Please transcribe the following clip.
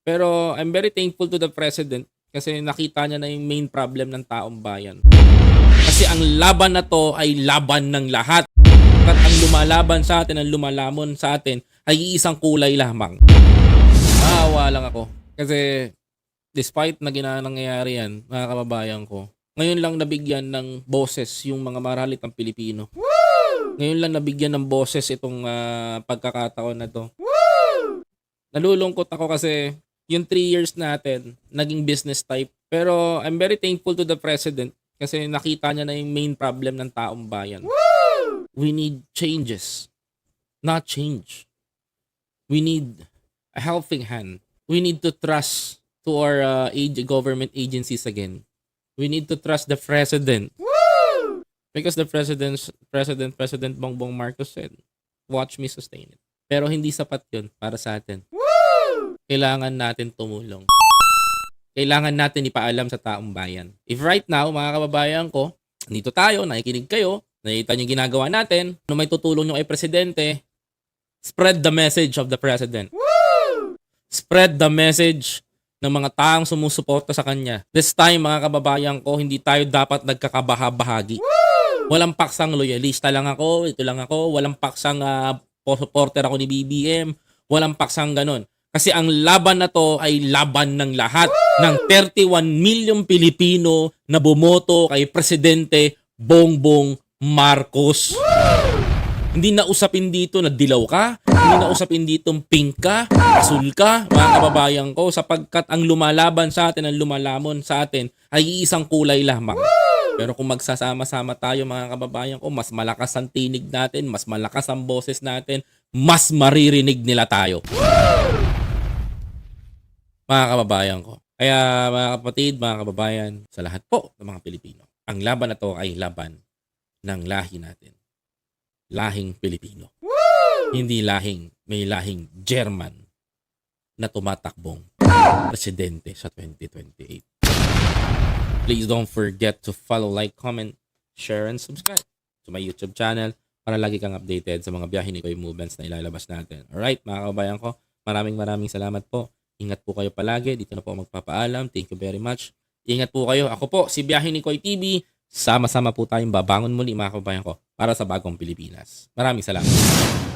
Pero I'm very thankful to the president kasi nakita niya na yung main problem ng taong bayan. Kasi ang laban na to ay laban ng lahat. At ang lumalaban sa atin, ang lumalamon sa atin ay isang kulay lamang. Naawa lang ako. Kasi despite na nangyayari yan, mga kababayan ko, ngayon lang nabigyan ng boses yung mga maralitang Pilipino. Ngayon lang nabigyan ng boses itong ah, pagkakataon na to. Nalulungkot ako kasi yung 3 years natin, naging business type. Pero I'm very thankful to the president kasi nakita niya na yung main problem ng taong bayan. We need changes, not change. We need a helping hand. We need to trust to our uh, age government agencies again. We need to trust the president. Because the president, president, President Bongbong Marcos said, watch me sustain it. Pero hindi sapat yun para sa atin. Kailangan natin tumulong. Kailangan natin ipaalam sa taong bayan. If right now, mga kababayan ko, dito tayo, nakikinig kayo, nakita niyo ginagawa natin, no may tutulong nyo kay presidente, spread the message of the president. Spread the message ng mga taong sumusuporta sa kanya. This time, mga kababayan ko, hindi tayo dapat nagkakabaha-bahagi. Walang paksang loyalista lang ako, ito lang ako, walang paksang uh, supporter ako ni BBM, walang paksang ganon. Kasi ang laban na to ay laban ng lahat ng 31 milyong Pilipino na bumoto kay Presidente Bongbong Marcos. Hindi na usapin dito na dilaw ka, hindi na usapin dito pink ka, asul ka, mga kababayan ko, sapagkat ang lumalaban sa atin, ang lumalamon sa atin ay isang kulay lamang. Pero kung magsasama-sama tayo mga kababayan ko, mas malakas ang tinig natin, mas malakas ang boses natin, mas maririnig nila tayo. Mga kababayan ko. Kaya mga kapatid, mga kababayan, sa lahat po ng mga Pilipino, ang laban na to ay laban ng lahi natin. Lahing Pilipino. Hindi lahing, may lahing German na tumatakbong presidente sa 2028. Please don't forget to follow, like, comment, share, and subscribe to my YouTube channel para lagi kang updated sa mga biyahe ni Koy movements na ilalabas natin. Alright, mga kababayan ko, maraming maraming salamat po. Ingat po kayo palagi. Dito na po magpapaalam. Thank you very much. Ingat po kayo. Ako po, si Biyahe ni Koy TV. Sama-sama po tayong babangon muli mga kababayan ko para sa bagong Pilipinas. Maraming salamat.